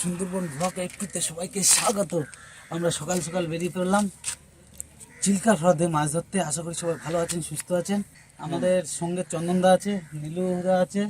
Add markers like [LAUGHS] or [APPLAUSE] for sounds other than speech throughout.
Sundarban block একটিতে সবাইকে স্বাগত। আমরা সকাল সকাল বেরিয়ে পড়লাম। চিল্কা হ্রদে মাছ ধরতে। আশা করি সবাই ভালো আছেন সুস্থ আছেন। আমাদের সঙ্গে চন্দনদা আছে নীলুদা আছে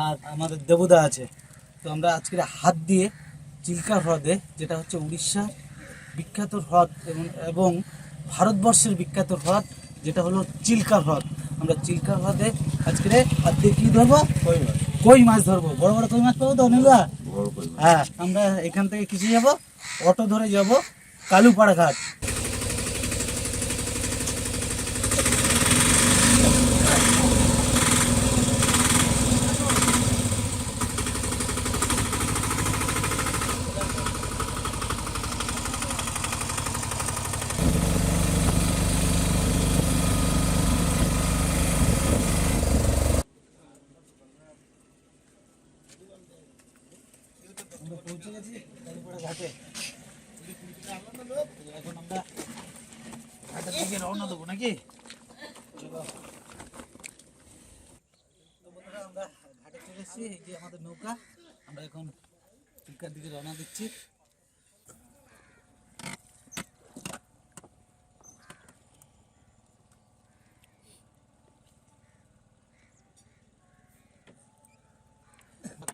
আর আমাদের দেবুদা আছে। তো আমরা আজকের হাত দিয়ে চিল্কা হ্রদে যেটা হচ্ছে উড়িষ্যার বিখ্যাত হ্রদ এবং ভারতবর্ষের বিখ্যাত হ্রদ যেটা হলো চিল্কা হ্রদ। আমরা চিল্কা হ্রদে আজকে হাত দিয়ে কী ধরবো? কই মাছ। ধরবো? বড় বড় কই মাছ পাবো তো নীলুদা হ্যাঁ আমরা এখান থেকে কিছু যাব অটো ধরে যাব কালুপাড়া ঘাট আমরা পৌঁছে গেছি কালুপাড়া ঘাটে এখন আমরা ঘাটের দিকে রওনা দেবো নাকি চলো তো বন্ধুরা আমরা ঘাটে চলে এসেছি এই যে আমাদের নৌকা আমরা এখন চিল্কার দিকে রওনা দিচ্ছি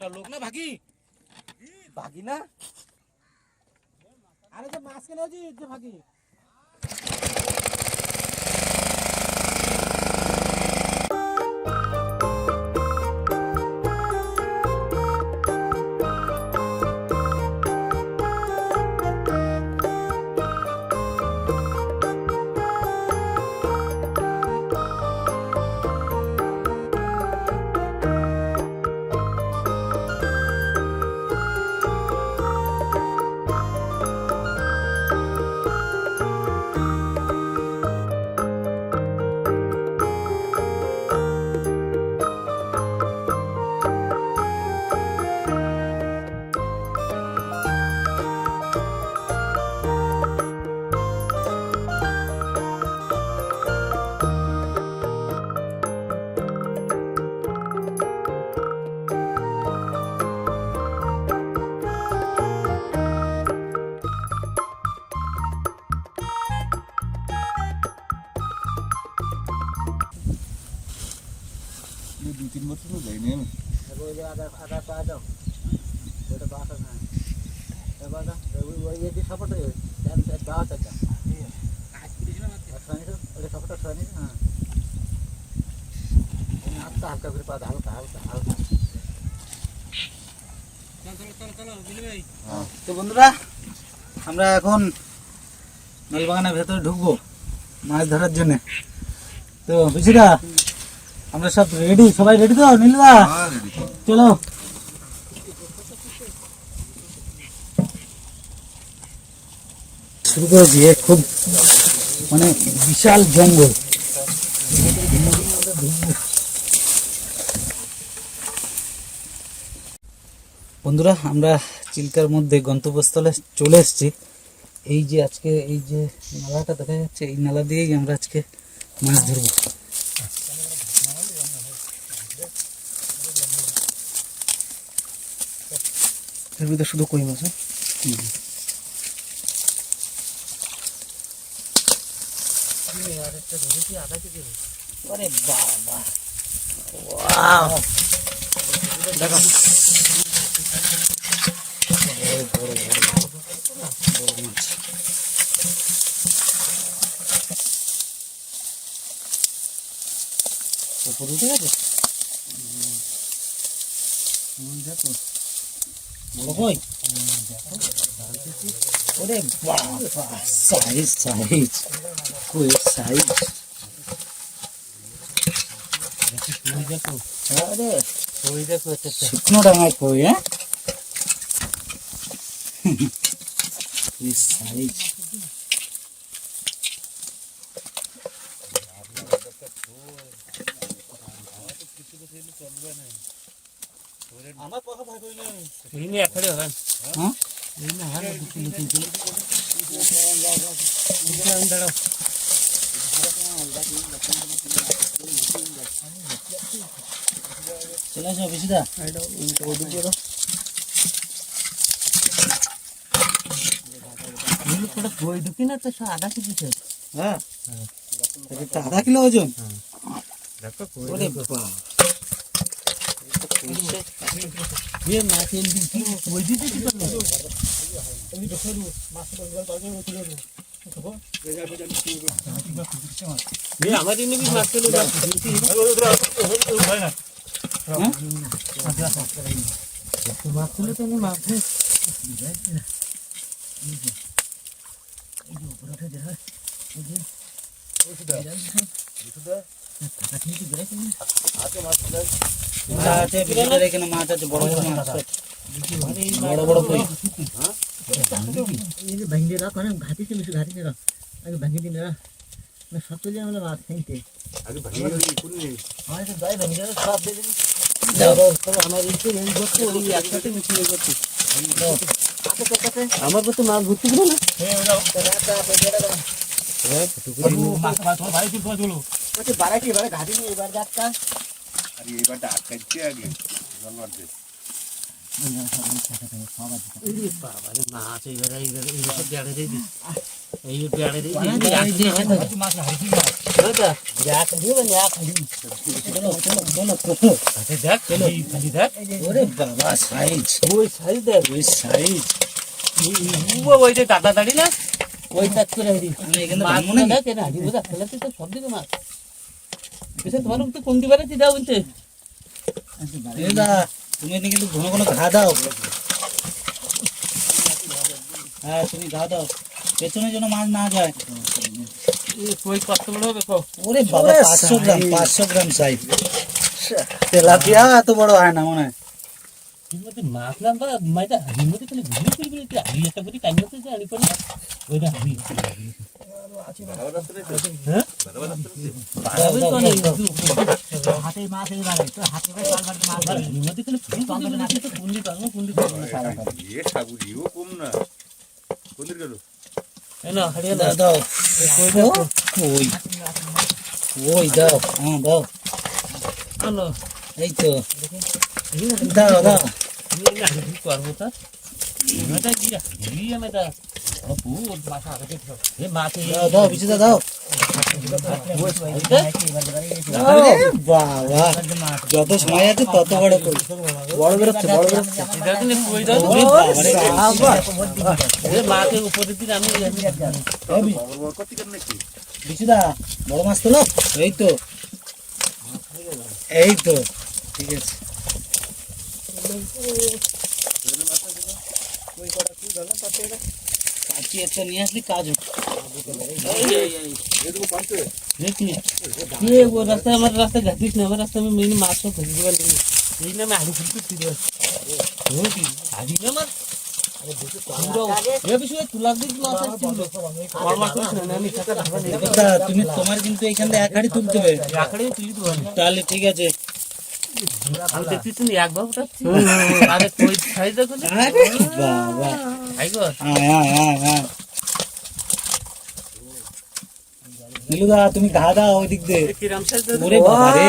একটা লোক। না ভাগি। ভাগি না? আরে যে মাছ কেন যে ভাগি। চাকা ওটা সাপোর্টটা সরানি হ্যাঁ হালকা হালকা করে পা দাও, হালকা হালকা হালকা তো বন্ধুরা আমরা এখন নলবাগানের ভেতরে ঢুকবো মাছ ধরার জন্য তো বুঝিরা আমরা সব রেডি সবাই রেডি তো? নীলদা? চলো। শুরু করেছি খুব মানে বিশাল জঙ্গল। বন্ধুরা আমরা চিল্কার মধ্যে গন্তব্যস্থলে চলে এসেছি। এই যে আজকে এই যে নালাটা দেখা যাচ্ছে এই নালা দিয়েই আমরা আজকে মাছ ধরবো। এর ভিতরে শুধু কই মাছ হ্যাঁ? উপরে উঠে গেছে? দেখো। বড় কই? ওরে বাবা সাইজ সাইজ কই সাইজ শুকনো ডাঙায় কই হ্যাঁ? [LAUGHS] সাইজ আমার কথা ভাই কই না হ্যাঁ হ্যাঁ? চলে। আসো বিশুদা দই ঢুকি না তো সব আধা কেজি কিলো ওজন। দেখো আমাদের মাছ চলে মাছ চলে তো মাছ উপরে উঠে দেখা বড় বড় কই ভেঙে রাখ অনেক ঘাটিতে বেশি ঘাটিতে রাখ আগে ভেঙে দিন রাখ না সব চলে আমরা মাছ কিনতে আগে ভেঙে দিই কোন নেই আমার তো গায় ভেঙে রাখ সব দিয়ে তো মাছ ভর্তি বাড়াইছি এবারে ঘাটি নিয়ে এবার যাত্রা আরে এবারটা আটকাচ্ছে আগে সব বেড়ে দিয়ে দিস। এই বেড়ে দিয়ে এক দিবে না এক দিবে চলো চলো চলো চলো। দেখ খালি দেখ। ওরে বাবা সাইজ ওই সাইজ দেখ ওই সাইজ ওই যে দাদা দাঁড়ি না? ওই কাজ করে দিই আমি এখানে মাছ হাড়ি তো সব দিকে মাছ। তোমার তো কোন দিবারে দাও বলতে তুমি কিন্তু ঘন ঘন ঘা দাও। হ্যাঁ তুমি ঘা দাও। পেছনে যেন মাছ না যায়। কই কত বড় হবে কো ওরে বাবা পাঁচশো গ্রাম পাঁচশো গ্রাম সাইজ তেলাপিয়া এত বড় হয় না মনে হয়। কিন্তু মাছ না বা মাইটা হাড়ির মধ্যে তাহলে ঘুরে ফিরবে হাড়ি একটা করে টাইম মতো হাড়ি করে ওইটা হাড়ি। ওই দাও হ্যাঁ দাও এই তো। দাও দাও। করব তা? কি হাড়ি আমি যত সময় আছে তত বড় কই বড় বেরোচ্ছে বড় বেরোচ্ছে মাকে উপরে বিচুদা বড় মাছ তোলো এই তো এই তো ঠিক আছে কাচি একটা নিয়ে আসলি কাজ হতো দেখনি এ ও রাস্তা আমার রাস্তা ঘাটিস না আমার রাস্তা আমি মাছ সব ঘুরে দিবার নেই এই না আমি হাড়ি ফুলতে ফিরে হাড়ি না আমার? তুমি তোমার কিন্তু এখান এক হাড়ি তুলতে হবে। তাহলে ঠিক আছে। আমি দেখতেছি না একবার আরে কই খাই দেখো বাবা। হ্যাঁ হ্যাঁ হ্যাঁ হ্যাঁ নীলুদা তুমি ঘা দাও ওই দিক দিয়ে ওরে বাবা রে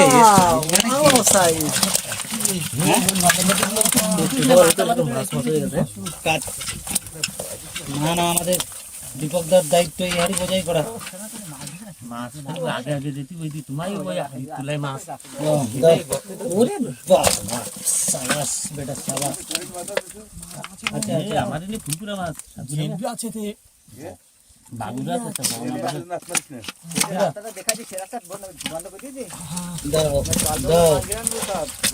না না আমাদের দীপকদার দায়িত্ব এই হাড়ি বোঝাই করা। মাছ আগে আগে দিতি ওই দি তোমাই ওই তুলাই মাছ। ওরে বাবা সাবাস বেটা সাবাস। আচ্ছা এই আচ্ছা আমার এনে ফুলপুরা মাছ আছে তে বাগুরা আছে তো। নাচ মারিস না দেখাচ্ছি সে রাস্তা বন্ধ বন্ধ করে দিয়েছি দাও দাও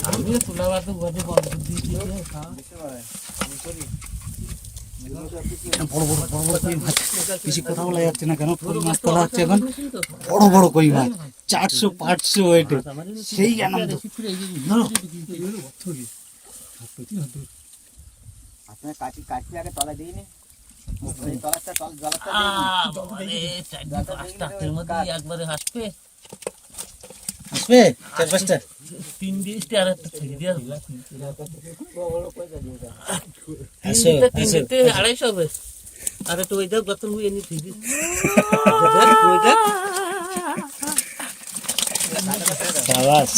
আমি তুলা তো বন্ধ করে দিয়েছি। বড় বড় বড় কই মাছ বেশি কথা বলা যাচ্ছে না কেন কই মাছ তোলা হচ্ছে এখন বড় বড় কই মাছ চারশো পাঁচশো ওয়েটে সেই আনন্দ আপনার কাটি কাটি আগে তলা দিইনি তলাটা তল জলাটা একবারে হাসবে আসবে? চার পাঁচটা। তিন দিয়েছি আর একটা থেকে দিয়ে আসো তিনটা তিন আসো দিতে আড়াইশো হবে। আর একটু ওই দেখ গত মুই এনে ঠিক ওই দেখ সাবাস।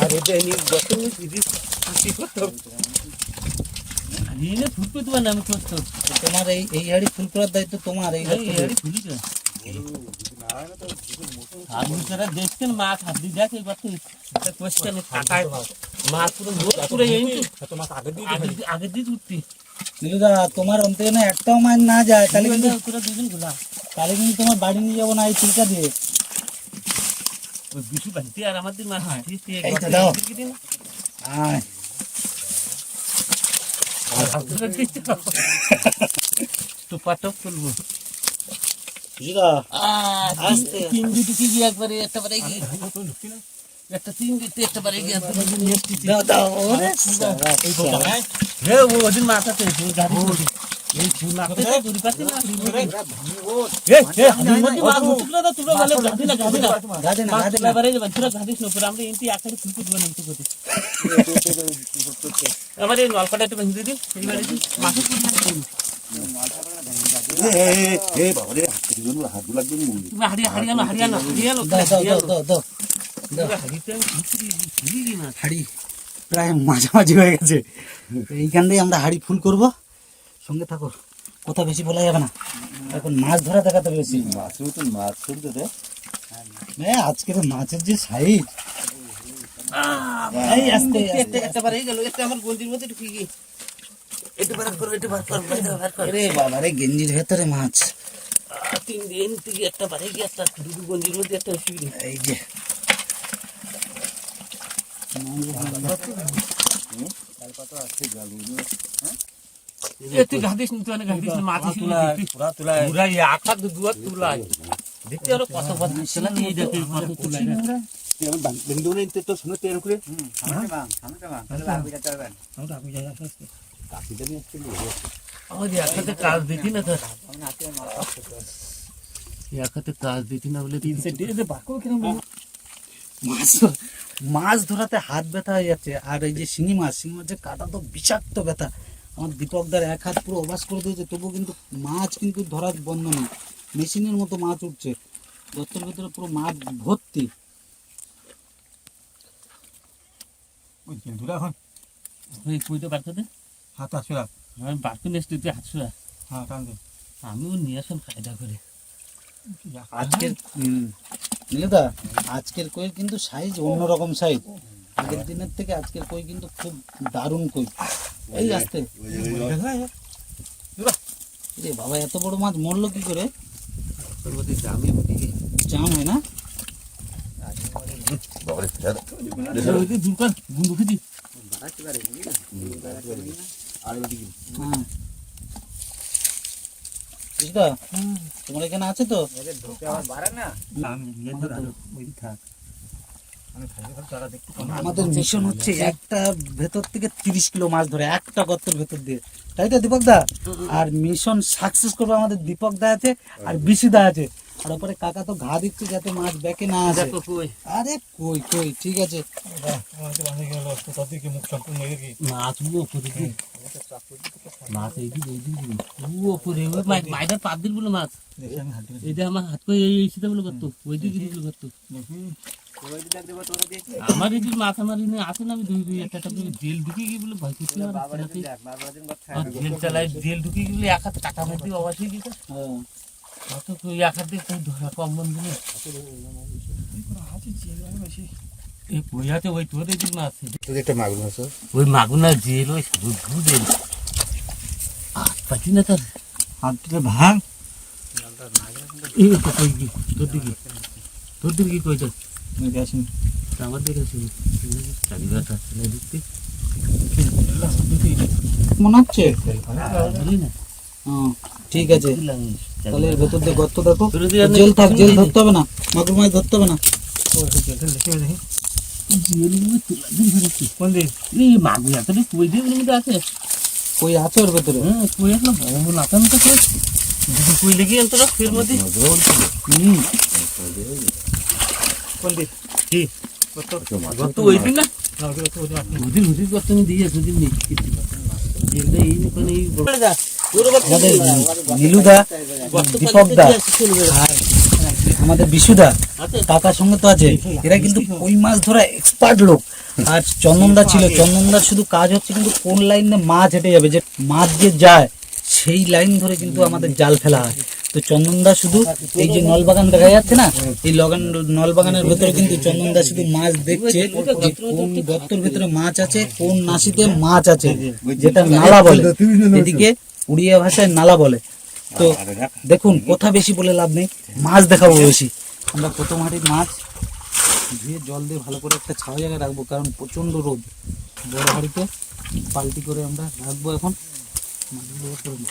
আর এটা এনে গত মুই ঠিক দিনে ফুটবে তোমার নামে করতো তোমার এই এই হাড়ি ফুল করার দায়িত্ব তোমার এই এই এবারে ফুলি। তো আর বিচারা দেখছেন মাছ হাত দিয়ে দেখ এবার তো একটা কোয়েশ্চেন টাকায় মাছ পুরো লোড করে এই আগে আগে দিয়ে উঠতি নীলুদা তোমার অন্তে না একটাও মাছ না যায় তাহলে কিন্তু তোরা দুজনগুলা তাহলে কিন্তু তোমার বাড়ি নিয়ে যাব না এই চিল্কা দিয়ে। ওই বিশু বাড়িতে আর আমাদের মাছ দিয়েছে এই তো দাও। আয়। তো পাটক করব নীলুদা আস্তে তিন দুটো কি একবারে একটা বারে একটা তিন দিতে একটা বারে গিয়ে ওদিন মাথাতে আমরা এই নলকাটা একটু ভেঙে দিই। হাড়ি প্রায় মাঝামাঝি হয়ে গেছে এইখান দিয়ে আমরা হাড়ি ফুল করব সঙ্গে থাকো কথা বেশি বলা যাবে না এখন মাছ ধরা দেখাতে বেশি মাছের মতন মাছ দে হ্যাঁ আজকের মাছের যে সাইজ বারে গেল আমার গন্ডির মধ্যে ঢুকে গিয়ে একটু বার করো একটু বার করো বার করো, বার বাবা রে গেঞ্জির ভেতরে মাছ। তিন দিন থেকে একটা বারে গিয়ে একটা দুটো গন্ডির মধ্যে একটা অসুবিধা এই যে। দেখতে কাজ দিতি না কাজ দিতি না বলে তিন মাছ মাছ ধরাতে হাত ব্যথা হয়ে যাচ্ছে। আর এই যে শিঙি মাছ শিঙি মাছের কাটা তো বিষাক্ত ব্যথা। আমার দীপকদার এক হাত পুরো অবাস করে দিয়েছে তবু কিন্তু মাছ কিন্তু ধরার বন্ধ নেই। মেশিনের মতো মাছ উঠছে। গর্তের ভেতরে পুরো মাছ ভর্তি। এখন। ওই কইতে বার করে দে হাত আসবে আমি তুই হাত হ্যাঁ টান দে। আমিও নিয়ে আসলাম কায়দা করে আজকের নীলদা আজকের কই কিন্তু সাইজ অন্যরকম সাইজ আগের দিনের থেকে আজকের কই কিন্তু খুব দারুণ কই এই আসতে। রে বাবা এত বড় মাছ মরলো কি করে? জাম হয় না? দূর কর গুন্ডু হ্যাঁ বুঝলা তোমার এখানে আছে তো? আমাদের মিশন হচ্ছে একটা ভেতর থেকে তিরিশ কিলো মাছ ধরে একটা গর্তের ভেতর দিয়ে। তাই তো দীপক দা? আর মিশন সাকসেস করবে আমাদের দীপক দা আছে আর বিশি দা আছে। আর ওপরে কাকা তো ঘা দিচ্ছে যাতে মাছ ব্যাকে না আসে। কই। আরে কই কই ঠিক আছে। মাছ ওপরে দি মাছ এই দিকে এই দিকে মাইদার পাত দিল বলে মাছ। এইটা আমার হাত করে এই বলে করতো। ওই দিকে দিকে করতো। আমার এই মাছ আমার এনে আসে না আমি দুই দুই একটা একটা জেল ঢুকে গিয়ে বলে ভয় করছি জেল চালাই জেল ঢুকে গিয়ে এক হাতে টাকা মেরে দিয়ে হ্যাঁ। ধরা কম বন্ধু এই ওই দিক একটা ওই মাগুনা জেল ওই হাত পাচ্ছি না তার। হাতটা ভাঙ। এই তো কই কি তোর দিকে। তোর দিকে আমার দিকে আছে দিতে মনে হচ্ছে? না হ্যাঁ, ঠিক আছে। তাহলে এর ভেতর দিয়ে গর্ত দেখো। জেল থাক জেল ধরতে হবে না। মাগুর মাছ ধরতে হবে না। কই আছে ওর ভেতরে? কই আসলে বড় কই লেগে গেল তোরা ফের মধ্যে হুম দিন কি গত ওই দিন না ওদিন ওদিন গত আমি দিয়ে দুদিন নেই জেলটা এই মানে এই আমাদের নীলুদা দীপক দা আর আমাদের বিশুদা কাকার সঙ্গে তো আছে। এরা কিন্তু কই মাছ ধরা এক্সপার্ট লোক। আর চন্দনদা ছিল। চন্দনদার শুধু কাজ হচ্ছে কিন্তু কোন লাইনে মাছ হেঁটে যাবে? যে মাছ যে যায় সেই লাইন ধরে কিন্তু আমাদের জাল ফেলা হয়। তো চন্দনদা শুধু এই যে নলবাগান দেখা যাচ্ছে না এই লগন নলবাগানের ভেতরে কিন্তু চন্দনদা শুধু মাছ দেখছে যে কোন গর্তর ভেতরে মাছ আছে কোন নাসিতে মাছ আছে যেটা নালা বলে। এদিকে উড়িয়া ভাষায় নালা বলে। তো দেখুন কথা বেশি বলে লাভ নেই মাছ দেখাবো বেশি। আমরা প্রথম হাঁড়ির মাছ ধুয়ে জল দিয়ে ভালো করে একটা ছাওয়া জায়গায় রাখব কারণ প্রচণ্ড রোদ। বড় হাঁড়িতে পাল্টি করে আমরা রাখব এখন। মাছগুলো করে।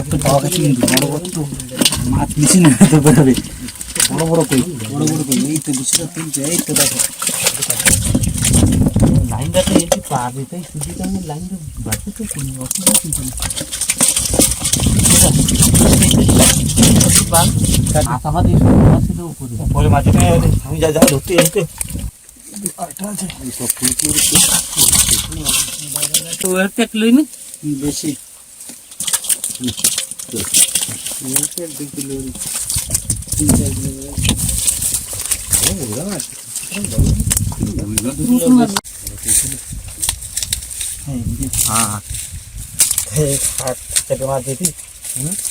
গর্ত পাওয়া গেছে কিন্তু বড় গর্ত মাছ মেশিনে হতে পারবে বড় বড় কই? বড় বড় কই? এই তো বিষয়টা তুলছে এই তো দেখো। লাইনটা তো পাবে তাই শুধু তো আমি লাইনটা বাড়তে তো কোনো অসুবিধা কিন্তু আমি যা যা ধরতে তো একটা কিলোই নি বেশি চেপে মাছ দিতি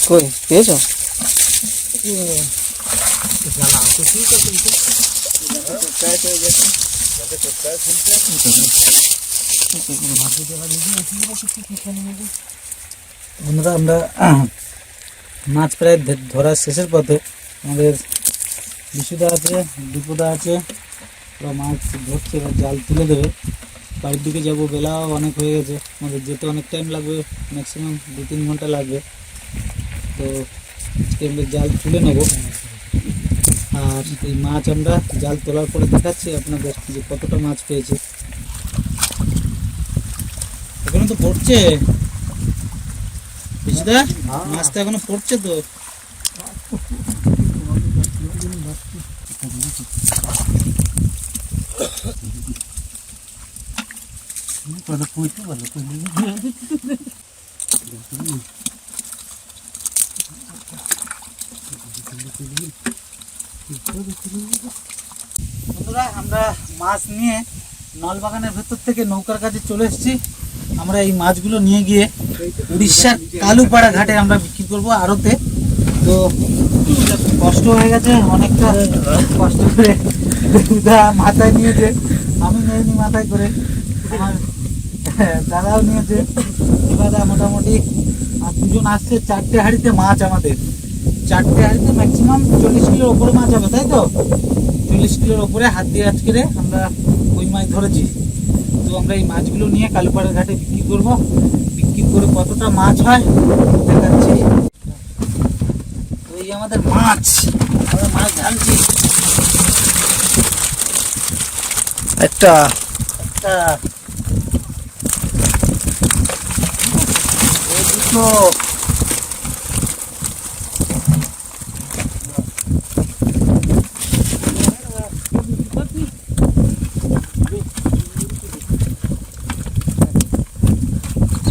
কই পেয়েছ বন্ধুরা, আমরা মাছ প্রায় ধরার শেষের পথে আমাদের বিশুদা আছে দীপুদা আছে, ওরা মাছ ধরছে, এবার জাল তুলে দেবে। বাড়ির দিকে যাব, বেলাও অনেক হয়ে গেছে। আমাদের যেতে অনেক টাইম লাগবে ম্যাক্সিমাম দু তিন ঘণ্টা লাগবে। তো আমরা জাল তুলে নেব। আর এই মাছ আমরা জাল তোলার পরে দেখাচ্ছি আপনাদের যে কতটা মাছ পেয়েছি। এখানে তো পড়ছে। বিশুদা মাছ তো এখনও পড়ছে তো। বন্ধুরা, আমরা মাছ নিয়ে নলবাগানের ভেতর থেকে নৌকার কাছে চলে এসেছি। আমরা এই মাছগুলো নিয়ে গিয়ে উড়িষ্যার কালুপাড়া ঘাটে আমরা বিক্রি করব আড়তে। তো কষ্ট হয়ে গেছে, অনেকটা কষ্ট করে মাথায় নিয়েছে। আমি নিয়েছি মাথায় করে। আমার দাদাও নিয়েছে। দাদা মোটামুটি আর দুজন আসছে চারটে হাঁড়িতে মাছ আমাদের। চারটে হাঁড়িতে ম্যাক্সিমাম চল্লিশ কিলোর ওপরে মাছ হবে, তাই তো? চল্লিশ কিলোর ওপরে হাত দিয়ে আজকে আমরা ওই মাছ ধরেছি। তো আমরা এই মাছগুলো নিয়ে কালুপাড়া ঘাটে বিক্রি করব। বিক্রি করে কতটা মাছ হয়? দেখাচ্ছি। ওই আমাদের মাছ। আমরা মাছ ঢালছি। একটা। একটা। দুটো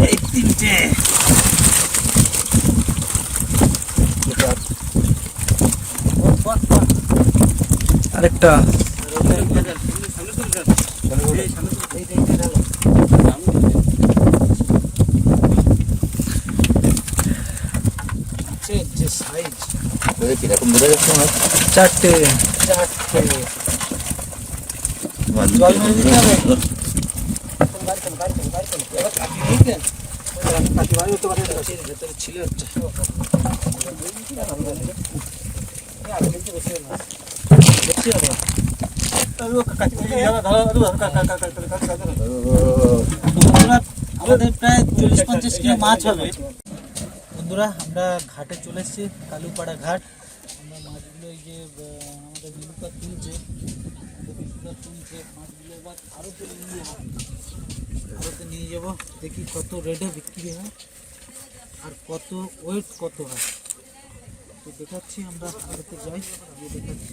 এই তিনটে আরেকটা যে সাইজ কীরকম ধরে যাচ্ছে মাছ চারটে। চারটে জল মেরে দিতে হবে ভেতরে ছিল একটা দেখছি আবার। বন্ধুরা আমাদের প্রায় চল্লিশ পঞ্চাশ কিলো মাছ হবে বন্ধুরা আমরা ঘাটে চলে এসেছি কালুপাড়া ঘাট। আমরা মাছগুলো এই যে আহ, আমাদের মিলুকা তুলছে আমাদের বিশুদা তুলছে মাছগুলো এবার আরও তুলে নিয়ে যাব। আরোতে নিয়ে যাব। দেখি কত রেটে বিক্রি হয় আর কত ওয়েট কত হয়। তো দেখাচ্ছি আমরা আরোতে যাই গিয়ে দেখাচ্ছি।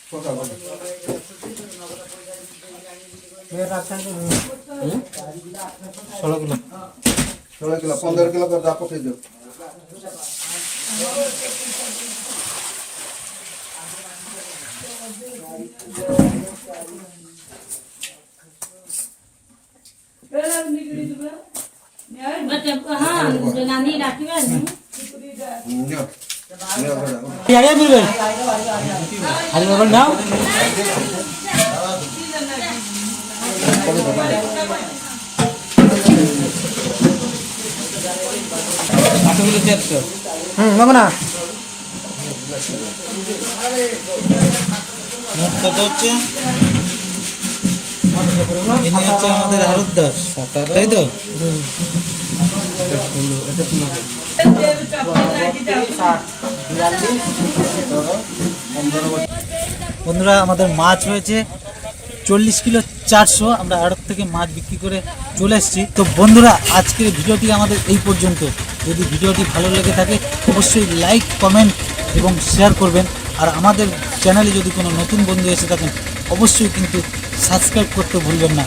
ষোলো কিলো ষোলো কিলো পনেরো কিলো করে যা পকেট দিও নানি ডাকিবেন নিও নিও করে দাও। আগে মিলবে আরে বাবা নাও আটশো কিলো চারশো হুম বাবা না কত হচ্ছে ইনি হচ্ছে আমাদের আরত দাস তাই তো বন্ধুরা, আমাদের মাছ হয়েছে চল্লিশ কিলো চারশো। আমরা আড়ত থেকে মাছ বিক্রি করে চলে এসেছি। তো বন্ধুরা, আজকের ভিডিওটি আমাদের এই পর্যন্ত। যদি ভিডিওটি ভালো লেগে থাকে, অবশ্যই লাইক, কমেন্ট এবং শেয়ার করবেন। আর আমাদের চ্যানেলে যদি কোনো নতুন বন্ধু এসে থাকেন, অবশ্যই কিন্তু সাবস্ক্রাইব করতে ভুলবেন না।